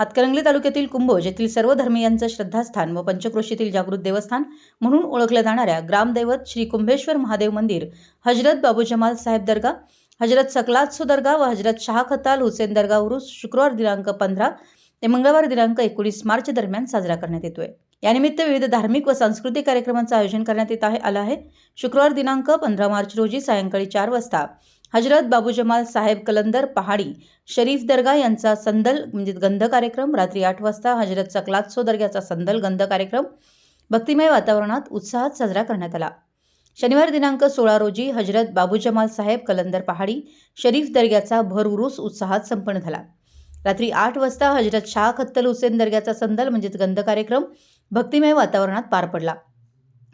हातकणंगले तालुक्यातील कुंभोज येथील सर्व धर्मीयांचं श्रद्धास्थान व पंचक्रोशीतील जागृत देवस्थान म्हणून ओळखल्या जाणाऱ्या ग्रामदैवत श्री कुंभेश्वर महादेव मंदिर हजरत बाबू जमाल साहेब दर्गा हजरत सकलातसो दर्गा व हजरत शाह खताल हुसेन दर्गा उरूस शुक्रवार दिनांक पंधरा ते मंगळवार दिनांक एकोणीस मार्च दरम्यान साजरा करण्यात येतोय. यानिमित्त विविध धार्मिक व सांस्कृतिक कार्यक्रमांचं आयोजन करण्यात येत आहे आलं आहे. शुक्रवार दिनांक पंधरा मार्च रोजी सायंकाळी चार वाजता हजरत बाबू जमाल साहेब कलंदर पहाडी शरीफ दर्गा यांचा संदल म्हणजे गंध कार्यक्रम रात्री आठ वाजता हजरत सकलातसो दर्ग्याचा संदल गंध कार्यक्रम भक्तिमय वातावरणात उत्साहात साजरा करण्यात आला. शनिवार दिनांक सोळा रोजी हजरत बाबू जमाल साहेब कलंदर पहाडी शरीफ दर्ग्याचा भरउरूस उत्साहात संपन्न झाला. रात्री आठ वाजता हजरत शाह खत्तल हुसेन दर्ग्याचा संदल म्हणजेच गंध कार्यक्रम भक्तिमय वातावरणात पार पडला.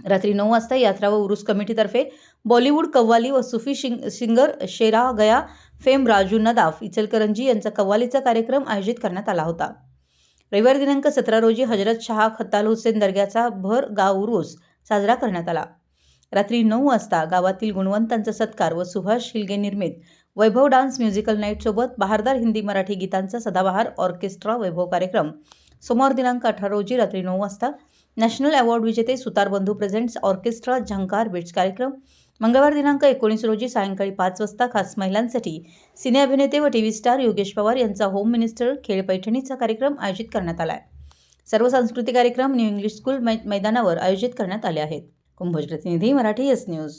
रात्री नऊ वाजता यात्रा व उरुस कमिटीतर्फे बॉलिवूड कव्वाली व सुफी शिंग सिंगर शेरा गया फेम राजू नदाफ इचलकरंजी यांचा कव्वालीचा कार्यक्रम आयोजित करण्यात आला होता. रविवार दिनांक सतरा रोजी हजरत शाह खत्ताल हुसेन दर्ग्याचा भर गाव उरुस साजरा करण्यात आला. रात्री नऊ वाजता गावातील गुणवंतांचा सत्कार व सुभाष शिलगे निर्मित वैभव डान्स म्युझिकल नाईटसोबत बहारदार हिंदी मराठी गीतांचा सदाबहार ऑर्केस्ट्रा वैभव कार्यक्रम सोमवार दिनांक अठरा रोजी रात्री नऊ वाजता नॅशनल अवॉर्ड विजेते सुतार बंधू प्रेझेंट्स ऑर्केस्ट्रा झंकार बिट्स कार्यक्रम. मंगळवार दिनांक एकोणीस रोजी सायंकाळी पाच वाजता खास महिलांसाठी सिने अभिनेते व T V star Yogesh Pawar यांचा होम मिनिस्टर खेळ पैठणीचा कार्यक्रम आयोजित करण्यात आला आहे. सर्व सांस्कृतिक कार्यक्रम न्यू इंग्लिश स्कूल मै मैदानावर आयोजित करण्यात आले आहेत. कुंभोज प्रतिनिधी मराठी एस न्यूज.